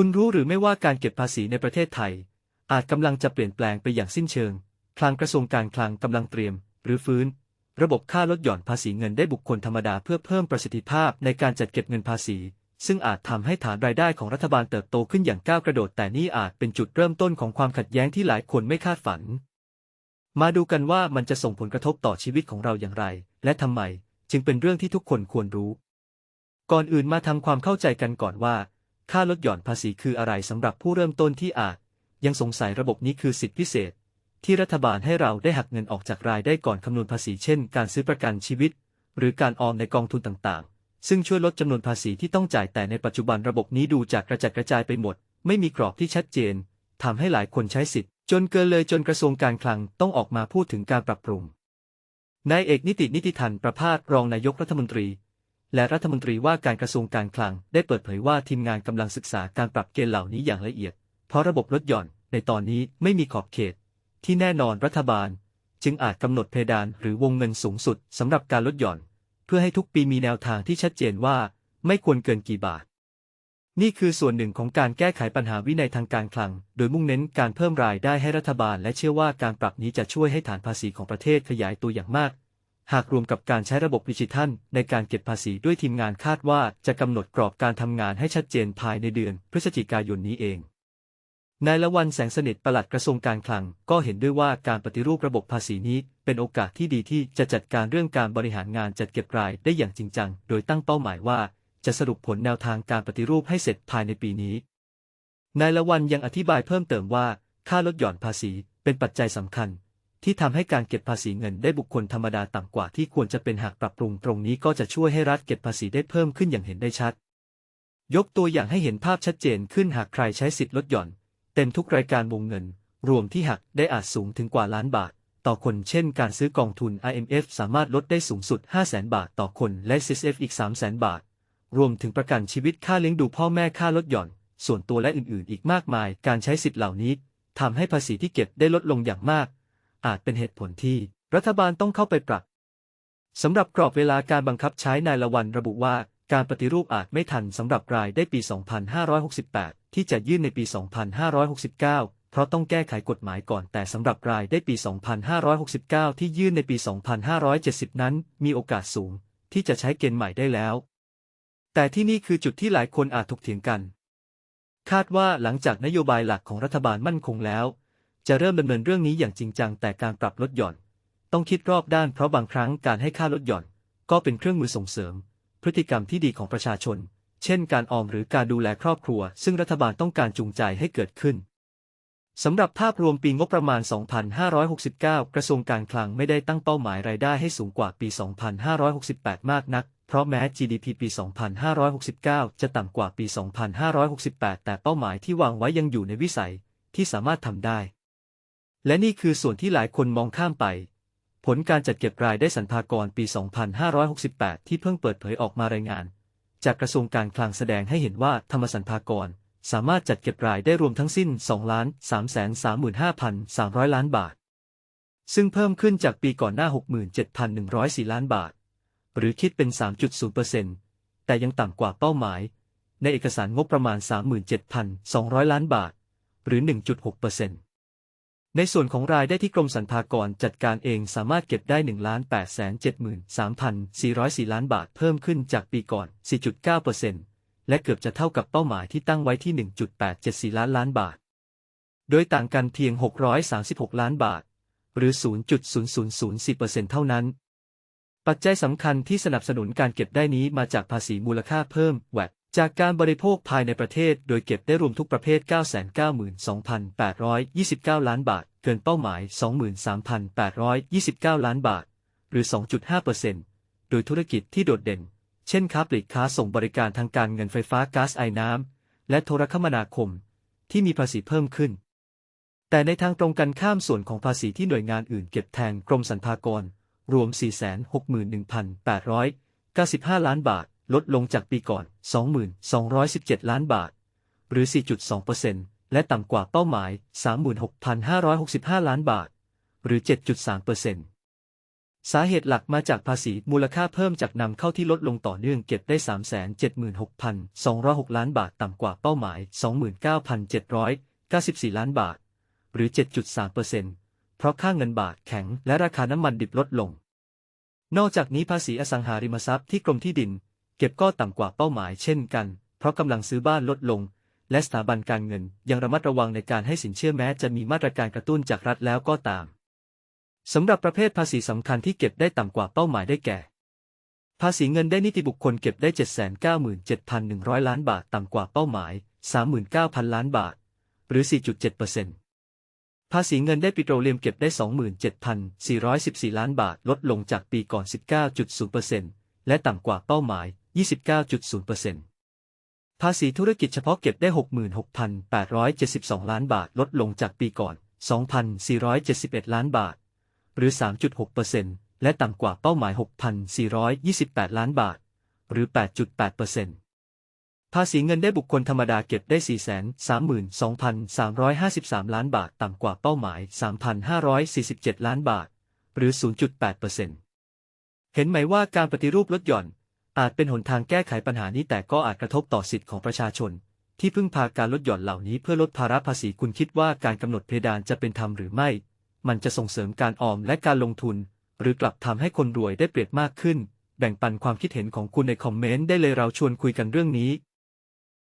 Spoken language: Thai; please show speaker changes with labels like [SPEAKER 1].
[SPEAKER 1] คุณรู้หรือไม่ว่าการเก็บภาษีในประเทศไทย อาจกำลังจะเปลี่ยนแปลงไปอย่างสิ้นเชิง คลังกระทรวงการคลังกำลังเตรียม หรือฟื้น ระบบค่าลดหย่อนภาษีเงินได้บุคคลธรรมดาเพื่อเพิ่มประสิทธิภาพในการจัดเก็บเงินภาษี ซึ่งอาจทำให้ฐานรายได้ของรัฐบาลเติบโตขึ้นอย่างก้าวกระโดด แต่นี่อาจเป็นจุดเริ่มต้นของความขัดแย้งที่หลายคนไม่คาดฝัน มาดูกันว่ามันจะส่งผลกระทบต่อชีวิตของเราอย่างไร และทำไม จึงเป็นเรื่องที่ทุกคนควรรู้ ก่อนอื่นมาทำความเข้าใจกันก่อนว่า ค่าลดหย่อนภาษีคืออะไรสำหรับผู้เริ่มต้นที่อาจ ยังสงสัยระบบนี้คือสิทธิพิเศษ ที่รัฐบาลให้เราได้หักเงินออกจากรายได้ก่อนคำนวณภาษีเช่น การซื้อประกันชีวิต หรือการออมในกองทุนต่างๆ ซึ่งช่วยลดจำนวนภาษีที่ต้องจ่ายแต่ในปัจจุบันระบบนี้ดูจากกระจัดกระจายไปหมด ไม่มีกรอบที่ชัดเจนทำให้หลายคนใช้สิทธิ์ จนเกินเลยจนกระทรวงการคลังต้องออกมาพูดถึงการปรับปรุงนายเอกนิตินิติทันประภาสรองนายกรัฐมนตรี และรัฐมนตรีว่าการกระทรวงการคลังได้เปิดเผยว่าทีมงานกำลังศึกษาการปรับเกณฑ์เหล่านี้อย่างละเอียด เพราะระบบลดหย่อนในตอนนี้ไม่มีขอบเขต ที่แน่นอนรัฐบาล จึงอาจกำหนดเพดานหรือวงเงินสูงสุดสำหรับการลดหย่อน เพื่อให้ทุกปีมีแนวทางที่ชัดเจนว่า ไม่ควรเกินกี่บาท นี่คือส่วนหนึ่งของการแก้ไขปัญหาวินัยทางการคลัง โดยมุ่งเน้นการเพิ่มรายได้ให้รัฐบาล และเชื่อว่าการปรับนี้จะช่วยให้ฐานภาษีของประเทศขยายตัวอย่างมาก หากรวมกับการใช้ระบบดิจิทัล ในการเก็บภาษีด้วยทีมงานคาดว่าจะกำหนดกรอบการทำงานให้ชัดเจนภายในเดือนพฤศจิกายนนี้เองนายละวันแสงสนิทปลัดกระทรวงการคลัง ก็เห็นด้วยว่าการปฏิรูประบบภาษีนี้ เป็นโอกาสที่ดีที่จะจัดการเรื่องการบริหารงานจัดเก็บรายได้อย่างจริงจัง โดยตั้งเป้าหมายว่า จะสรุปผลแนวทางการปฏิรูปให้เสร็จภายในปีนี้นายละวันยังอธิบายเพิ่มเติมว่า ค่าลดหย่อนภาษีเป็นปัจจัยสำคัญ ที่ทำให้การเก็บภาษีเงินได้บุคคลธรรมดาต่ำกว่าที่ควรจะเป็นหากปรับปรุงตรงนี้ก็จะช่วยให้รัฐเก็บภาษีได้เพิ่มขึ้นอย่างเห็นได้ชัด ยกตัวอย่างให้เห็นภาพชัดเจนขึ้นหากใครใช้สิทธิ์ลดหย่อน เต็มทุกรายการวงเงิน รวมที่หักได้อาจสูงถึงกว่าล้านบาท ต่อคนเช่น การซื้อกองทุน IMF สามารถลดได้สูงสุด 5 0 0 0 0 0 บาทต่อคนและ CSF อีก 3 0 0 0 0 0 บาท รวมถึงประกันชีวิตค่าเลี้ยงดูพ่อแม่ค่าลดหย่อน ส่วนตัวและอื่นๆ อีกมากมาย การใช้สิทธิ์เหล่านี้ทำให้ภาษีที่เก็บได้ลดลงอย่างมาก อาจเป็นเหตุผลที่ รัฐบาลต้องเข้าไปปรับสำหรับกรอบเวลาการบังคับใช้นายละวันระบุว่า การปฏิรูปอาจไม่ทันสำหรับรายได้ปี 2568 ที่จะยื่นในปี 2569 เพราะต้องแก้ไขกฎหมายก่อนแต่สำหรับรายได้ปี 2569 ที่ยื่นในปี 2570 นั้น มีโอกาสสูง ที่จะใช้เกณฑ์ใหม่ได้แล้ว แต่ที่นี่คือจุดที่หลายคนอาจถกเถียงกัน คาดว่าหลังจากนโยบายหลักของรัฐบาลมั่นคงแล้ว จะเริ่มดำเนินเรื่องนี้อย่างจริงจังแต่การปรับลดหย่อน ต้องคิดรอบด้านเพราะบางครั้งการให้ค่าลดหย่อน ก็เป็นเครื่องมือส่งเสริม พฤติกรรมที่ดีของประชาชน เช่น การออมหรือการดูแลครอบครัว ซึ่งรัฐบาลต้องการจูงใจให้เกิดขึ้นสำหรับภาพรวมปีงบประมาณ 2569 กระทรวงการคลังไม่ได้ตั้งเป้าหมายรายได้ให้สูงกว่าปี 2568 มากนัก เพราะแม้ GDP ปี 2569 จะต่ำกว่าปี 2568 แต่เป้าหมายที่วางไว้ยังอยู่ในวิสัยที่สามารถทำได้ และนี่คือส่วนที่หลายคนมองข้ามไป ผลการจัดเก็บรายได้สรรพากรปี 2568 ที่เพิ่งเปิดเผยออกมารายงาน จากกระทรวงการคลังแสดงให้เห็นว่าธรรมสรรพากร สามารถจัดเก็บรายได้รวมทั้งสิ้น2 3 3 5 3 0 0 ล้านบาท ซึ่งเพิ่มขึ้นจากปีก่อนหน้า 67,104 ล้านบาท หรือคิดเป็น 3.0%แต่ยังต่ำกว่าเป้าหมาย ในเอกสารงบประมาณ 37,200 ล้านบาท หรือ 1.6% ในส่วนของรายได้ที่กรมสรรพากรจัดการเองสามารถเก็บได้ 1 8 7 3 4 0 4 ล้านบาทเพิ่มขึ้นจากปีก่อน 4.9%และเกือบจะเท่ากับเป้าหมายที่ตั้งไว้ที่ 1.874 ล้านล้านบาท โดยต่างกันเพียง 636 ล้านบาท หรือ 0.0004%เท่านั้น ปัจจัยสำคัญที่สนับสนุนการเก็บได้นี้มาจากภาษีมูลค่าเพิ่มแว จากการบริโภคภายในประเทศโดยเก็บได้รวมทุกประเภท 992,829 ล้านบาท เกินเป้าหมาย 23,829 ล้านบาท หรือ 2.5%โดยธุรกิจที่โดดเด่น เช่นค้าปลีกค้าส่งบริการทางการเงินไฟฟ้าก๊าซไอน้ำ และโทรคมนาคม ที่มีภาษีเพิ่มขึ้น แต่ในทางตรงกันข้ามส่วนของภาษีที่หน่วยงานอื่นเก็บแทนกรมสรรพากร รวม 461,895 ล้านบาท ลดลงจากปีก่อน 2217 ล้านบาท หรือ 4.2%และต่ำกว่าเป้าหมาย 36,565 ล้านบาท หรือ 7.3%สาเหตุหลักมาจากภาษีมูลค่าเพิ่มจากนำเข้าที่ลดลงต่อเนื่องเก็บได้ 376,206 ล้านบาทต่ำกว่าเป้าหมาย 29,794 ล้านบาท หรือ 7.3%เพราะค่าเงินบาทแข็งและราคาน้ำมันดิบลดลง นอกจากนี้ภาษีอสังหาริมทรัพย์ที่กรมที่ดิน เก็บก็ต่ำกว่าเป้าหมายเช่นกัน เพราะกำลังซื้อบ้านลดลง และสถาบันการเงินยังระมัดระวังในการให้สินเชื่อแม้จะมีมาตรการกระตุ้นจากรัฐแล้วก็ตามสำหรับประเภทภาษีสำคัญที่เก็บได้ต่ำกว่าเป้าหมายได้แก่ ภาษีเงินได้นิติบุคคลเก็บได้ 797,100 ล้านบาทต่ำกว่าเป้าหมาย 39,000 ล้านบาท หรือ 4.7%ภาษีเงินได้ปิโตรเลียมเก็บได้ 27,414 ล้านบาทลดลงจากปีก่อน 19.0%และต่ำกว่าเป้าหมาย 29.0%ภาษีธุรกิจเฉพาะเก็บได้ 66,872 ล้านบาท ลดลงจากปีก่อน 2,471 ล้านบาท หรือ 3.6%และต่ำกว่าเป้าหมาย 6,428 ล้านบาท หรือ 8.8%ภาษีเงินได้บุคคลธรรมดาเก็บได้ 432,353 ล้านบาท ต่ำกว่าเป้าหมาย 3,547 ล้านบาท หรือ 0.8%เห็นไหมว่าการปฏิรูปลดหย่อน อาจเป็นหนทางแก้ไขปัญหานี้แต่ก็อาจกระทบต่อสิทธิของประชาชน ที่พึ่งพาการลดหย่อนเหล่านี้เพื่อลดภาระภาษีคุณคิดว่าการกำหนดเพดานจะเป็นธรรมหรือไม่ มันจะส่งเสริมการออมและการลงทุน หรือกลับทำให้คนรวยได้เปรียบมากขึ้น แบ่งปันความคิดเห็นของคุณในคอมเมนต์ได้เลยเราชวนคุยกันเรื่องนี้